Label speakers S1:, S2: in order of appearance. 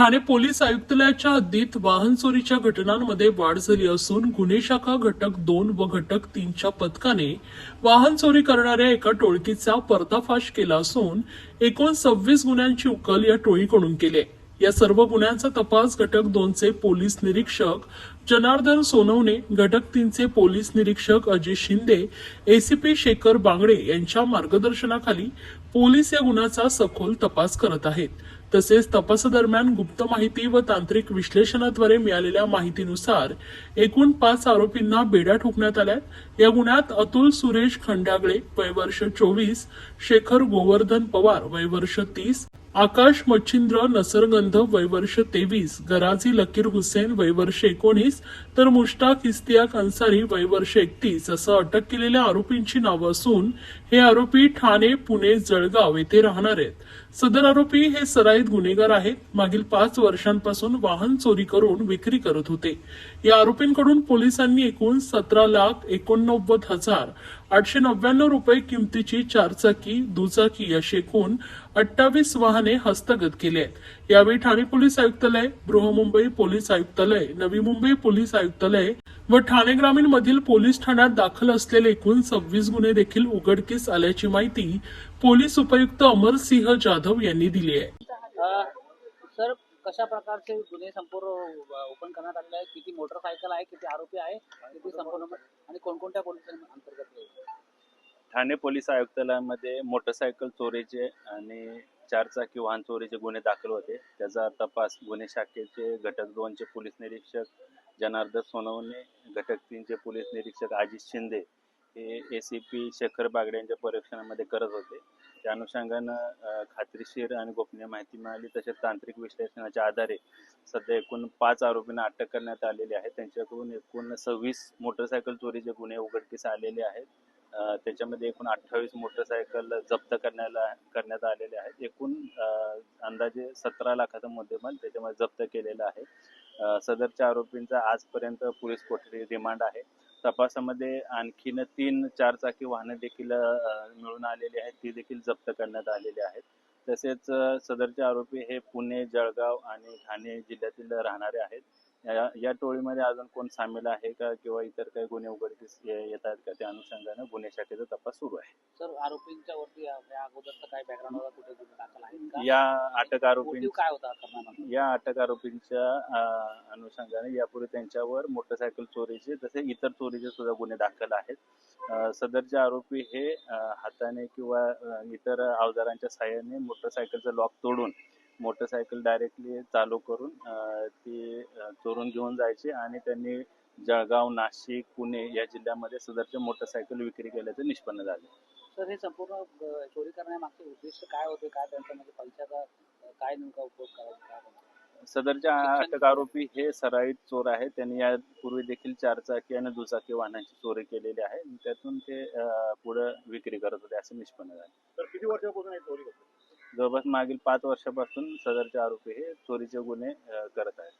S1: Thane police आयुक्तालयाच्या हद्दीत वाहन चोरीच्या घटनांमध्ये वाढ झाली असून गुन्हे शाखा घटक दोन व घटक तीनच्या पथकाने वाहन चोरी करणाऱ्या एका टोळकीचा पर्दाफाश केला असून एकूण सव्वीस गुन्ह्यांची उकल या टोळीकडून केली या सर्व गुन्ह्यांचा तपास घटक दोनचे पोलीस निरीक्षक जनार्दन सोनवणे घटक तीनचे पोलीस निरीक्षक अजय शिंदे एसीपी शेखर बांगडे यांच्या मार्गदर्शनाखाली पोलीस या गुन्ह्याचा सखोल तपास करत आहेत. तसेच तपासादरम्यान गुप्त माहिती व तांत्रिक विश्लेषणाद्वारे मिळालेल्या माहितीनुसार एकूण पाच आरोपींना बेड्या ठोकण्यात आल्यात या गुन्ह्यात अतुल सुरेश खंडागळे वय वर्ष चोवीस शेखर गोवर्धन पवार वय वर्ष तीस आकाश मच्छिंद्र नसरगंध वैवर्ष तेवीस गराजी लकीर हुसेन वयवर्ष एकोणीस तर मुश्ताक इस्तियाक अन्सारी वयवर्ष एकतीस असं अटक केलेल्या आरोपींची नावं असून हे आरोपी ठाणे पुणे जळगाव येथे राहणार आहेत. सदर आरोपी हे सराईत गुन्हेगार आहेत. मागील पाच वर्षांपासून वाहन चोरी करून विक्री करत होते. या आरोपींकडून पोलिसांनी एकूण सतरा लाख एकोणनव्वद हजार आठशे नव्याण्णव रुपये किमतीची चारचाकी दुचाकी अशी एकूण अठ्ठावीस वाहने हस्तगत केली आहेत. यावेळी ठाणे पोलीस आयुक्तालय बृहमुंबई पोलीस आयुक्तालय नवी मुंबई पोलीस आयुक्तालय व ठाणे ग्रामीण मधील पोलीस ठाण्यात दाखल असलेले एकूण सव्वीस गुन्हे देखील उघडकीस आल्याची माहिती पोलीस उपायुक्त अमरसिंह जाधव यांनी दिली आहे.
S2: सर कशा प्रकारचे गुन्हे संपूर्ण ओपन करण्यात आलेले आहे किती मोटरसायकल आहे? किती आरोपी आहे? किती संपूर्ण आणि कोणकोणत्या पोलीस अंतर्गत
S3: ठाणे पोलीस आयुक्तालयामध्ये मोटरसायकल चोरीचे आणि चारचाकी वाहन चोरीचे गुन्हे दाखल होते. त्याचा तपास गुन्हे शाखेचे घटक दोनचे पोलीस निरीक्षक जनार्दन सोनवणे घटक तीनचे पोलीस निरीक्षक अजित शिंदे हे A C P Shekhar Bagde यांच्या परीक्षणामध्ये करत होते. त्या अनुषंगानं खात्रीशीर आणि गोपनीय माहिती मिळाली. तसेच तांत्रिक विश्लेषणाच्या आधारे सध्या एकूण पाच आरोपींना अटक करण्यात आलेली आहे. त्यांच्याकडून एकूण सव्वीस मोटरसायकल चोरीचे गुन्हे उघडकीस आलेले आहेत. त्याच्यामध्ये एकूण अठ्ठावीस मोटरसायकल जप्त करण्याला करण्यात आलेले आहेत. एकूण अंदाजे सतरा लाखाचा मुद्देमाल त्याच्यामध्ये जप्त केलेला आहे. सदरच्या आरोपींचा आजपर्यंत पोलीस कोठडी रिमांड आहे. तपासामध्ये आणखीन तीन चारचाकी वाहनं देखील मिळून आलेली आहेत. ती देखील जप्त करण्यात आलेली आहेत. तसेच सदरचे आरोपी हे पुणे जळगाव आणि ठाणे जिल्ह्यातील राहणारे आहेत. या या टोळीमध्ये अजून कोण सामील आहे का? किंवा इतर काही गुन्हे उघडकीस येत आहेत का? त्या अनुषंगाने गुन्हे शाखेचा तपास सुरू आहे.
S2: सर आरोपींच्या वरती या अगोदरचं काय बॅकग्राऊंड होता कुठे गुन्हे दाखल आहेत का?
S3: या अटक आरोपी
S2: काय होता
S3: या अटक आरोपींच्या अ, अनुषंगाने यापूर्वी त्यांच्यावर मोटरसायकल चोरीचे तसे इतर चोरीचे सुद्धा गुन्हे दाखल आहेत. अ, सदरचे आरोपी हे अ, हाताने किंवा अ, इतर अवजारांच्या साहाय्याने मोटरसायकलचं लॉक तोडून मोटरसायकल डायरेक्टली चालू करून अ, ती चोरून घेऊन जायचे आणि त्यांनी जळगाव नाशिक पुणे या जिल्ह्यामध्ये सदरचे मोटरसायकल विक्री केल्याचे निष्पन्न झाले.
S2: सर हे संपूर्ण अ, चोरी करण्यामागचे उद्दिष्ट काय होते? काय त्यांचा म्हणजे पैशाचा काय नेमका उपयोग करायचा?
S3: सदरच्या अटक आरोपी हे सराईत चोर आहेत त्यांनी यापूर्वी देखील चारचाकी आणि दुचाकी वाहनांची चोरी केलेली आहे. त्यातून ते अं, पुढं विक्री करत होते असं निष्पन्न झाले.
S4: तर किती वर्षापासून हे चोरी करतो
S3: जवळपास मागील पाच वर्षापासून सदरचे आरोपी हे चोरीचे गुन्हे करत आहेत.